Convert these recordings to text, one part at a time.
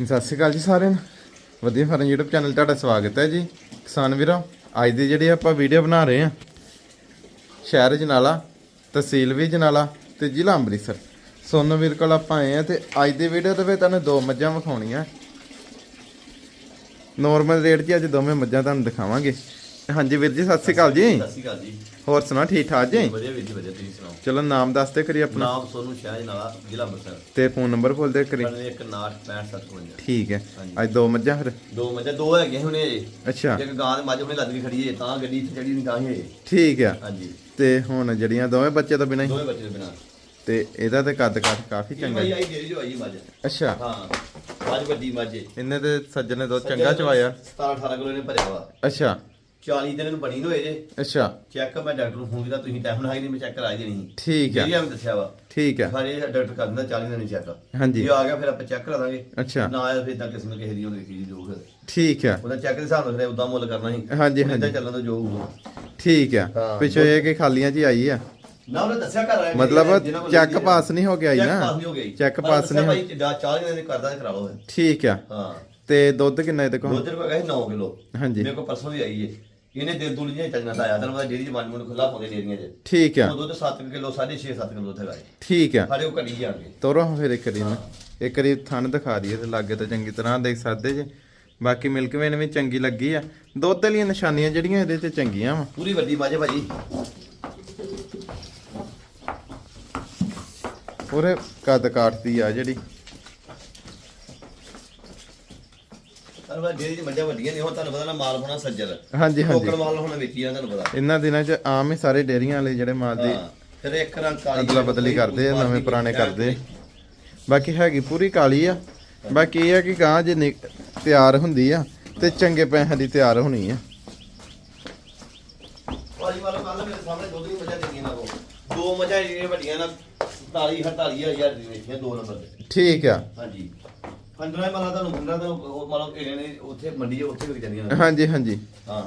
ਸਤਿ ਸ਼੍ਰੀ ਅਕਾਲ ਜੀ ਸਾਰਿਆਂ ਨੂੰ। ਵਧੀਆ ਫਰਨ YouTube ਚੈਨਲ ਤੁਹਾਡਾ ਸਵਾਗਤ ਹੈ ਜੀ। ਕਿਸਾਨ ਵੀਰੋ, ਅੱਜ ਦੀ ਜਿਹੜੀ ਆਪਾਂ ਵੀਡੀਓ ਬਣਾ ਰਹੇ ਹਾਂ, ਸ਼ਹਿਰ ਜਨਾਲਾ, ਤਹਿਸੀਲ ਵੀ ਜਨਾਲਾ ਤੇ ਜ਼ਿਲ੍ਹਾ ਅੰਮ੍ਰਿਤਸਰ। ਸੋਨੂ ਵੀਰ ਕੋਲ ਆਪਾਂ ਆਏ ਆ ਤੇ ਅੱਜ ਦੀ ਵੀਡੀਓ ਦੇ ਵਿੱਚ ਤੁਹਾਨੂੰ ਦੋ ਮੱਝਾਂ ਵਿਖਾਉਣੀਆਂ। ਨੋਰਮਲ ਰੇਟ 'ਚ ਅੱਜ ਦੋਵੇਂ ਮੱਝਾਂ ਤੁਹਾਨੂੰ ਦਿਖਾਵਾਂਗੇ। ਹਾਂਜੀ ਵੀਰ ਜੀ ਸਤਿ ਸ਼੍ਰੀ ਅਕਾਲ ਜੀ। ਸਤਿ ਸ਼੍ਰੀ ਅਕਾਲ ਜੀ। ਹੋਰ ਸੁਣਾ ਠੀਕ ਠਾਕ ਜੀ? ਵਧੀਆ ਵੀਰ ਜੀ ਵਧੀਆ ਤੁਸੀਂ ਸੁਣਾਓ? ਚਲੋ ਨਾਮ ਦੱਸ ਤੇ ਕਰੀ ਆਪਣਾ। ਨਾਮ ਸੋਨੂੰ ਸ਼ਾਹ ਨਾਲਾ ਜ਼ਿਲ੍ਹਾ ਅੰਮ੍ਰਿਤਸਰ। ਤੇ ਫੋਨ ਨੰਬਰ ਬੋਲ ਦੇ ਕਰੀ। 9165 ਠੀਕ ਹੈ। ਅੱਜ ਦੋ ਮੱਝਾਂ ਫਿਰ? ਦੋ ਮੱਝਾਂ ਦੋ ਹੈਗੀਆਂ ਹੁਣੇ ਅੱਛਾ। ਇੱਕ ਗਾਂ ਦੇ ਮੱਝ ਹੁਣੇ ਲੱਦ ਕੇ ਖੜੀ ਹੈ ਤਾਂ ਗੱਡੀ ਇੱਥੇ ਚੜੀ ਨਹੀਂ ਤਾਂ ਹੀ ਠੀਕ ਆ। ਹਾਂਜੀ। ਤੇ ਹੁਣ ਜਿਹੜੀਆਂ ਦੋਵੇਂ ਬੱਚੇ ਤੋਂ ਬਿਨਾਂ ਹੀ? ਦੋਵੇਂ ਬੱਚੇ ਦੇ ਬਿਨਾ। ਤੇ ਇਹਦਾ ਤੇ ਕੱਦ ਕੱਦ ਕਾਫੀ ਚੰਗਾ ਭਾਈ ਜੀ। ਆਈ ਡੇਰੀ ਜੋ ਆਈ ਮੱਝ। ਅੱਛਾ। ਹਾਂ ਮੱਝ ਵੱਡੀ ਮੱਝ ਹੈ ਇਹਨੇ ਤੇ ਸੱਜਣੇ ਦੁੱਧ ਚੰਗਾ ਚਵਾਇਆ। 17 18 ਕਿਲੋ ਨੇ ਭਰਿਆ ਵਾ। ਅੱਛਾ। 40 ਦਿਨ ਨੂੰ ਬਣੀ ਨੂੰ ਹੋਏ ਜੇ। ਅੱਛਾ। ਚੈੱਕ ਮੈਂ ਡਾਕਟਰ ਨੂੰ ਫੋਨ ਕੀਤਾ ਤੁਸੀਂ ਟਾਈਮ ਨਾਲ ਆਈ ਨਹੀਂ ਮੈਂ ਚੈੱਕ ਕਰਾ ਦੇਣੀ ਸੀ। ਠੀਕ ਆ। ਜਿਹੜੀ ਆ ਮੈਂ ਦੱਸਿਆ ਵਾ। ਠੀਕ ਆ। ਸਾਰੇ ਡਾਕਟਰ ਕਰ ਦਿੰਦਾ 40 ਦਿਨ ਚੈੱਕ। ਹਾਂਜੀ। ਜੇ ਆ ਗਿਆ ਫਿਰ ਆਪਾਂ ਚੈੱਕ ਕਰਾ ਦਾਂਗੇ। ਅੱਛਾ। ਨਾ ਆਇਆ ਫਿਰ ਤਾਂ ਕਿਸੇ ਨੂੰ ਕਿਸੇ ਦੀ ਹੋਣੀ ਚੀਜ਼ ਜੋ ਫਿਰ ਠੀਕ ਆ। ਉਹਦਾ ਚੈੱਕ ਦੇ ਹਿਸਾਬ ਨਾਲ ਫਿਰ ਉਦਾਂ ਮੁੱਲ ਕਰਨਾ ਸੀ। ਹਾਂਜੀ, ਏਦਾਂ ਹਾਂਜੀ। ਚੱਲਣ ਦਾ ਜੋ ਹੋਊਗਾ। ਠੀਕ ਆ। ਹਾਂ। ਪਿੱਛੋਂ ਇਹ ਕਿ ਖਾਲੀਆਂ ਜੀ ਆਈ ਆ। ਨਾ ਉਹਨੇ ਦੱਸਿਆ ਘਰ ਆਇਆ ਮਤਲਬ ਚੈੱਕ ਪਾਸ ਨਹੀਂ ਹੋ ਗਿਆ ਜੀ ਚੈੱਕ ਨਾ। ਪਾਸ ਨਹੀਂ ਹੋ ਗਿਆ ਜੀ। ਚੈੱਕ ਪਰ ਪਾਸ ਦੱਸਿਆ ਨਹੀਂ ਭਾਈ ਜਾ 40 ਦਿਨ ਕਰਦਾ ਤੇ ਕਰਾ ਲਓ ਫਿਰ। ਠੀਕ ਆ। ਹਾਂ। ਤੇ ਦੁੱਧ ਕਿੰਨਾ ਇਹਦੇ ਕੋਲ? ਦੁੱਧ ਰੁਪਏ ਕਹੇ 9 ਕਿਲੋ। ਹਾਂਜੀ। ਮੇਰੇ ਕੋਲ ਪਰਸੋਂ ਵੀ ਆਈ ਏ। ਇਹਨੇ ਦਿਲ ਦੁਲ ਜਿਹਾ ਚੱਲਣਾ ਤਾਂ ਆਇਆ ਤੈਨੂੰ ਪਤਾ ਡੇਰੀ ਚ ਮਨ ਖੁੱਲਾ ਪਾਉਂਦੇ ਡੇਰੀਆਂ 'ਚ। ਠੀਕ ਆ। ਉਹ ਦੁੱਧ 7 ਕਿਲੋ 6.5 7 ਕਿਲੋ ਉੱਥੇ ਗਾਏ ਠੀਕ ਆ। ਸਾਡੇ ਉਹ ਘੜੀ ਜਾਣਗੇ ਤੋਰੋ ਫਿਰ ਇੱਕ ਵਾਰੀ ਨਾ ਇੱਕ ਵਾਰੀ ਥਣ ਦਿਖਾ ਦਈਏ ਤੇ ਲਾਗੇ ਤਾਂ ਚੰਗੀ ਤਰ੍ਹਾਂ ਦੇਖ ਸਕਦੇ ਜੇ। ਬਾਕੀ ਮਿਲਕ ਵੇਨ ਵੀ ਚੰਗੀ ਲੱਗੀ ਆ। ਦੁੱਧ ਵਾਲੀਆਂ ਨਿਸ਼ਾਨੀਆਂ ਜਿਹੜੀਆਂ ਇਹਦੇ ਤੇ ਚੰਗੀਆਂ ਵਾ। ਪੂਰੀ ਵੱਡੀ ਮਾਝੇ ਭਾਜੀ। ਪੂਰੇ ਕੱਦ ਕਾਟਦੀ ਆ ਜਿਹੜੀ। ਤੁਹਾਨੂੰ ਪਤਾ ਡੇਰੀ ਚ ਮੱਝਾਂ ਵੱਡੀਆਂ ਨੇ ਹੁਣ ਤੁਹਾਨੂੰ ਪਤਾ ਨਾ ਮਾਲ ਹੋਣਾ ਸੱਜਰ। ਹਾਂਜੀ ਹਾਂਜੀ। ਟੋਕਣ ਮਾਲ ਹੋਣਾ ਵੇਚੀ ਜਾਂਦਾ ਤੁਹਾਨੂੰ ਪਤਾ। ਇਹਨਾਂ ਦਿਨਾਂ 'ਚ ਆਮ ਹੀ ਸਾਰੇ ਡੇਰੀਆਂ ਵਾਲੇ ਜਿਹੜੇ ਮਾਲ ਦੀ ਹਾਂ ਫਿਰ ਇੱਕ ਰੰਗ ਕਾਲੀ ਅਦਲਾ ਬਦਲੀ ਕਰਦੇ ਆ ਨਵੇਂ ਪੁਰਾਣੇ ਕਰਦੇ। ਬਾਕੀ ਹੈਗੀ ਪੂਰੀ ਕਾਲੀ ਆ। ਬਾਕੀ ਇਹ ਆ ਕਿ ਗਾਂ ਜੇ ਨਿਕ- ਤਿਆਰ ਹੁੰਦੀ ਆ ਤੇ ਚੰਗੇ ਪੈਸਿਆਂ ਦੀ ਤਿਆਰ ਹੋਣੀ ਆ। ਭਾਜੀ ਵਾਲੋ ਕੱਲ ਮੇਰੇ ਸਾਹਮਣੇ ਦੁੱਧ ਦੀ ਮੱਝਾਂ ਦੇਣੀਆਂ ਨਾ ਕੋ ਦੋ ਮੱਝਾਂ ਜਿਹੜੀਆਂ ਵੱਡੀਆਂ ਨਾ 47 48000 ਦੀ ਵੇਚੀਆਂ ਦੋ ਨੰਬਰ ਤੇ ਠੀਕ ਆ। ਹਾਂਜੀ। ਮਾਲਾ ਤੁਹਾਨੂੰ ਪੰਦਰਾਂ ਦਾ ਉਹ ਮਾਲਾ ਕਿਹੜੇ ਨੇ ਉੱਥੇ ਮੰਡੀ 'ਚ ਉੱਥੇ ਵਿਕ ਜਾਂਦੀਆਂ ਨੇ। ਹਾਂਜੀ ਹਾਂਜੀ। ਹਾਂ।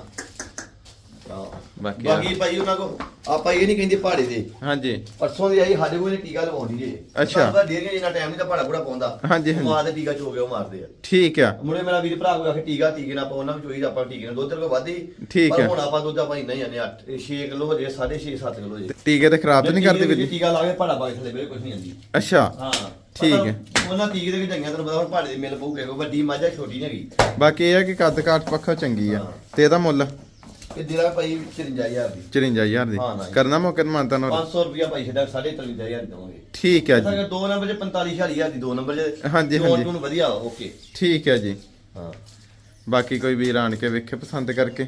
ਹਾਂ। ਬਾਕੀ ਬਾਕੀ ਭਾਈ ਉਹਨਾਂ ਕੋ ਆਪਾਂ ਇਹ ਨਹੀਂ ਕਹਿੰਦੇ ਪਹਾੜੇ ਦੇ ਹਾਂਜੀ। ਪਰਸੋਂ ਦੀ ਆਈ ਸਾਡੇ ਕੋਲ ਇਹਨੇ ਟੀਕਾ ਲਵਾਉਂਦੀ ਜੇ। ਅੱਛਾ। ਸਾਨੂੰ ਡੇਰੀਆਂ ਜਿੰਨਾ ਟਾਈਮ ਨਹੀਂ ਤਾਂ ਪਹਾੜਾ ਪੂੜਾ ਪਾਉਂਦਾ। ਹਾਂਜੀ, ਹਾਂਜੀ। ਮਾਂ ਦੇ ਟੀਕਾ ਚੋ ਕੇ ਉਹ ਮਾਰਦੇ ਆ। ਠੀਕ ਆ। ਮੁੰਡੇ ਮੇਰਾ ਵੀਰ ਭਰਾ ਕੋਈ ਆਖੇ ਟੀਕਾ ਟੀਕੇ ਨਾਲ ਆਪਾਂ ਉਹਨਾਂ ਵਿੱਚ ਹੋਈ ਤਾਂ ਆਪਾਂ ਟੀਕੇ ਨਾਲ ਦੁੱਧ ਰੁਪਏ ਵੱਧ ਹੀ। ਠੀਕ ਪਰ ਹੈ। ਹੁਣ ਆਪਾਂ ਦੁੱਧ ਆਪਾਂ ਇੰਨਾ ਹੀ ਆਨੇ 8 6 ਕਿਲੋ ਹੋ ਜੇ 6.5 7 ਕਿਲੋ ਜੇ ਤੇ ਟੀਕੇ ਤੇ ਖਰਾਬ ਤਾਂ ਨਹੀਂ ਕਰਦੇ ਵੀਰ? ਜੀ ਟੀਕਾ ਲਾ ਕੇ ਪਹਾੜਾ ਪਾ ਕੇ ਥੱਲੇ ਕੁਝ ਨਹੀਂ ਆਂਦੀ। ਅੱਛਾ। ਹਾਂ। ਠੀਕ ਹੈ। ਉਹਨਾਂ ਟੀਕੇ ਦੇ ਵੀ ਚੰਗੀਆਂ ਤੈਨੂੰ ਪਤਾ ਹੁਣ ਪਹਾੜੇ ਦੇ ਮਿਲ ਪਊਗੇ ਕੋਈ ਵੱਡੀ ਮਾਝਾ ਛੋਟੀ ਨਹੀਂ ਹੈਗੀ। ਬਾਕੀ ਇਹ ਆ ਕਿ ਕੱਦ ਕਾਠ ਪੱਖੋਂ ਚੰਗੀ ਆ ਹਾਂ। ਤੇ ਇਹਦਾ ਮੁੱਲ। ਇਹ ਦਿਲਾ ਭਾਈ 54000 ਦੀ। 54000 ਦੀ। ਹਾਂ, ਨਾ ਜੀ। ਕਰਨਾ ਮੌਕੇ ਤੇ ਮਾਨਤਾ ਨਾਲ। 500 ਰੁਪਿਆ ਭਾਈ ਛੱਡਾ 23500 ਦਵਾਂਗੇ। ਠੀਕ ਹੈ ਜੀ। ਦੋ ਨੰਬਰ 'ਚ 45 40000 ਦੀ ਦੋ ਨੰਬਰ 'ਚ ਹਾਂਜੀ, ਚੋਣ ਹਾਂਜੀ। ਚੂਣ ਵਧੀਆ ਓਕੇ। ਠੀਕ ਹੈ ਜੀ। ਹਾਂ। ਬਾਕੀ ਕੋਈ ਵੀਰ ਆਣ ਕੇ ਵੇਖੇ ਪਸੰਦ ਕਰਕੇ।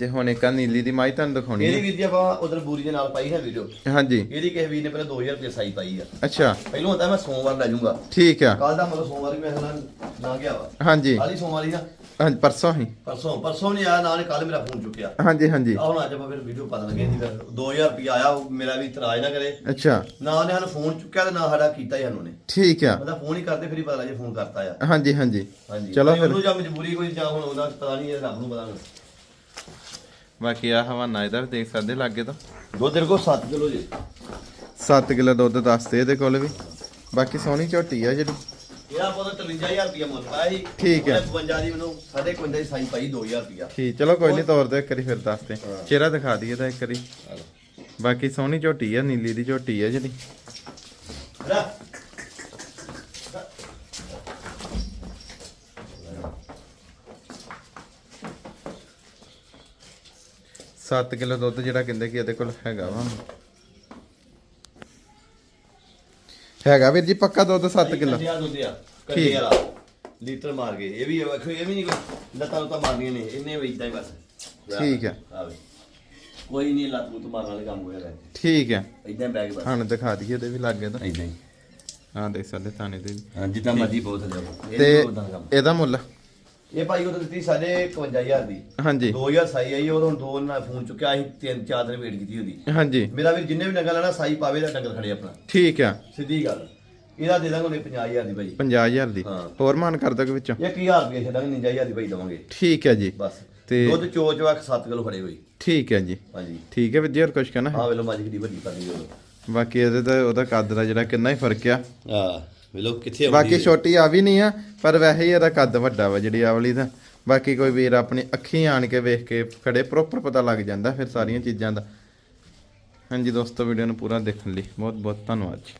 ਤੇ ਹੁਣ ਇੱਕ ਆ ਨੀਲੀ ਦੀ ਮਾਈ ਤੁਹਾਨੂੰ ਦਿਖਾਉਣੀ ਇਹਦੀ ਹੈ ਵੀਰ ਜੀ ਆਪਾਂ ਉਧਰ ਬੂਰੀ ਦੇ ਨਾਲ ਪਾਈ ਹੈ ਵੀਡੀਓ ਹਾਂਜੀ। ਇਹਦੀ ਕਿਸੇ ਵੀਰ ਨੇ ਪਹਿਲਾਂ 2000 ਰੁਪਏ ਸਾਈ ਪਾਈ ਆ। ਅੱਛਾ। ਪਹਿਲਾਂ ਹੁੰਦਾ ਮੈਂ ਸੋਮਵਾਰ ਲੈ ਜਾਊਂਗਾ। ਠੀਕ ਆ। ਕੱਲ ਦਾ ਮਤਲਬ ਸੋਮਵਾਰ ਵੀ ਮੈਂ ਹਲਾ ਨਾ ਗਿਆ ਵਾ। ਹਾਂਜੀ। ਕੱਲ ਹੀ ਸੋਮਵਾਰ ਨਾ ਹਾਂਜੀ ਪਰਸੋਂ ਹੀ। ਪਰਸੋਂ ਪਰਸੋਂ ਨਹੀਂ ਆਇਆ ਨਾ ਨੇ ਕੱਲ ਮੇਰਾ ਫੋਨ ਚੁੱਕਿਆ। ਹਾਂਜੀ ਹਾਂਜੀ। ਆ ਹੁਣ ਅੱਜ ਆਪਾਂ ਫਿਰ ਵੀਡੀਓ ਪਤਾ ਲੱਗੇ ਫਿਰ 2000 ਰੁਪਏ ਆਇਆ ਉਹ ਮੇਰਾ ਵੀ ਇਤਰਾਜ਼ ਨਾ ਕਰੇ। ਅੱਛਾ। ਨਾ ਉਹਨੇ ਸਾਨੂੰ ਫੋਨ ਚੁੱਕਿਆ ਤੇ ਨਾ ਸਾਡਾ ਕੀਤਾ ਹੀ ਸਾਨੂੰ ਨੇ ਠੀਕ ਆ। ਮਤਲਬ ਫੋਨ ਹੀ ਕਰਦੇ ਫਿਰ ਹੀ ਪਤਾ ਲੱਗੇ ਫੋਨ ਕਰਤਾ ਆ। ਹਾਂਜੀ ਹਾਂਜੀ। ਹਾਂਜੀ। ਚਲੋ ਫਿਰ। ਉਹਨੂੰ ਜਾਂ ਮਜਬੂਰੀ ਕੋਈ ਜਾਂ ਹੁਣ ਉਹਦਾ ਪਤਾ ਨਹੀਂ ਇਹ ਰੱਬ ਨੂੰ ਪਤਾ ਬਾਕੀ ਆ ਹਵਾਨਾ ਇਹਦਾ ਵੀ ਦੇਖ ਸਕਦੇ ਲਾਗੇ ਤੋਂ। ਦੁੱਧ ਤੇਰੇ ਕੋਲ 7 ਕਿਲੋ ਜੀ। 7 ਕਿਲੋ ਦੁੱਧ ਦੱਸਦੇ ਇਹਦੇ ਕੋਲ ਵੀ। ਬਾਕੀ ਸੋਹਣੀ ਝੋਟੀ ਆ ਜਿਹੜੀ। ਇਹਦਾ ਆਪਾਂ 53000 ਰੁਪਏ ਮੁੱਲ ਪਾਇਆ ਸੀ ਠੀਕ ਹੈ। ਉਹਨੇ 52 ਦੀ ਮੈਨੂੰ 55 ਦੀ ਸਾਈ ਪਾਈ 2000 ਰੁਪਿਆ ਠੀਕ ਚਲੋ ਕੋਈ ਨਹੀਂ ਤੋਰ ਦੇ ਇੱਕ ਵਾਰੀ ਫਿਰ ਦੱਸਦੇ ਹਾਂ। ਚਿਹਰਾ ਦਿਖਾ ਦਈਏ ਤਾਂ ਇੱਕ ਵਾਰੀ। ਬਾਕੀ ਸੋਹਣੀ ਝੋਟੀ ਆ ਨੀਲੀ ਦੀ ਝੋਟੀ ਆ ਜਿਹੜੀ। ਲੈ 7 ਕਿਲੋ ਦੁੱਧ ਜਿਹੜਾ ਕਹਿੰਦੇ ਕਿ ਇਹਦੇ ਕੋਲ ਹੈਗਾ ਵਾ। ਹੈਗਾ ਵੀਰ ਜੀ ਪੱਕਾ ਦੁੱਧ 7 ਕਿਲੋ। ਦੁੱਧ ਆ ਠੀਕ। ਵਾਲਾ। ਲੀਟਰ ਮਾਰ ਗਏ ਇਹ ਵੀ ਵੇਖੋ ਇਹ ਵੀ ਨਹੀਂ ਕੋਈ ਲੱਤਾਂ ਲੁੱਤਾਂ ਮਾਰਨੀਆਂ ਨੇ ਇਹਨੇ ਵੀ ਇਦਾਂ ਹੀ ਬਸ। ਠੀਕ ਹੈ। ਆ ਵੇ। ਕੋਈ ਨਹੀਂ ਲੱਤ ਲੁੱਤ ਮਾਰਨ ਵਾਲੇ ਕੰਮ ਹੋਇਆ ਠੀਕ ਹੈ। ਇਦਾਂ ਬੈਗ ਬਸ। ਸਾਨੂੰ ਦਿਖਾ ਦਈਏ ਇਹਦੇ ਵੀ ਲੱਗੇ ਤਾਂ। ਇਦਾਂ ਹੀ। ਹਾਂ ਦੇਖ ਸਕਦੇ ਥਾਣੇ ਦੇ ਵੀ। ਹਾਂ ਜਿੱਦਾਂ ਮਰਜ਼ੀ ਬਹੁਤ ਜਾਓ ਤੇ ਇਹਦਾ ਮੁੱਲ? ਇਹ ਭਾਈ ਉਹ ਦਿੱਤੀ ਸਾਡੇ 51000 ਦੀ। ਹਾਂਜੀ। 2000 ਸਾਈ ਆਈ ਹੁਣ ਦੋ ਨਾਲ ਫੋਨ ਚੁੱਕਿਆ ਅਸੀਂ ਤਿੰਨ ਚਾਰ ਦਿਨ ਵੇਟ ਕੀਤੀ ਉਹਦੀ। ਹਾਂਜੀ। ਮੇਰਾ ਵੀ ਜਿੰਨੇ ਵੀ ਨੰਗਲ ਲੈਣਾ ਸਾਈ ਪਾਵੇ ਦਾ ਡੰਗਲ ਖੜੇ ਆਪਣਾ। ਠੀਕ ਆ। ਸਿੱਧੀ ਗੱਲ। ਇਹਦਾ ਦੇ ਦਾਂਗੇ ਉਹਨੇ 50000 ਦੀ ਭਾਈ। 50000 ਦੀ। ਹਾਂ। ਹੋਰ ਮਾਨ ਕਰ ਦੋਗੇ ਵਿੱਚੋਂ? 1000 ਰੁਪਏ ਛੱਡਾਂਗੇ 59000 ਦੀ ਭਾਈ ਦਵਾਂਗੇ। ਠੀਕ ਹੈ ਜੀ। ਬਸ। ਤੇ- ਦੁੱਧ ਚੋਚ ਵਾਕ 7 ਕਿਲੋ ਫੜੇ ਹੋਈ ਠੀਕ ਹੈ ਜੀ। ਹਾਂਜੀ। ਠੀਕ ਹੈ ਵੀਰ ਜੀ ਹੋਰ ਕੁਝ ਕਹਿਣਾ? ਹੈ? ਵੇਲੋ ਮਾਜੀ ਕਿੱਡੀ ਵੱਡੀ ਉਹ ਬਾਕੀ ਇਹਦੇ ਤਾਂ ਉਹਦਾ ਕੱਦ ਦਾ ਜਿਹੜਾ ਕਿੰਨਾ ਹੀ ਫ਼ਰਕ ਆ। ਆ ਵੇਲੋ ਕਿੱਥੇ ਬਾਕੀ ਆਉਂਦੀ ਹੈ। ਛੋਟੀ ਆ ਵੀ ਨਹੀਂ ਆ ਪਰ ਵੈਸੇ ਹੀ ਇਹਦਾ ਕੱਦ ਵੱਡਾ ਵਾ ਜਿਹੜੀ ਆਵਲੀ ਦਾ। ਬਾਕੀ ਕੋਈ ਵੀਰ ਆਪਣੀ ਅੱਖੀਂ ਆਣ ਕੇ ਵੇਖ ਕੇ ਖੜੇ ਪ੍ਰੋਪਰ ਪਤਾ ਲੱਗ ਜਾਂਦਾ ਫਿਰ ਸਾਰੀਆਂ ਚੀਜ਼ਾਂ ਦਾ। ਹਾਂਜੀ ਦੋਸਤੋ ਵੀਡੀਓ ਨੂੰ ਪੂਰਾ ਦੇਖਣ ਲਈ ਬਹੁਤ ਬਹੁਤ ਧੰਨਵਾਦ ਜੀ।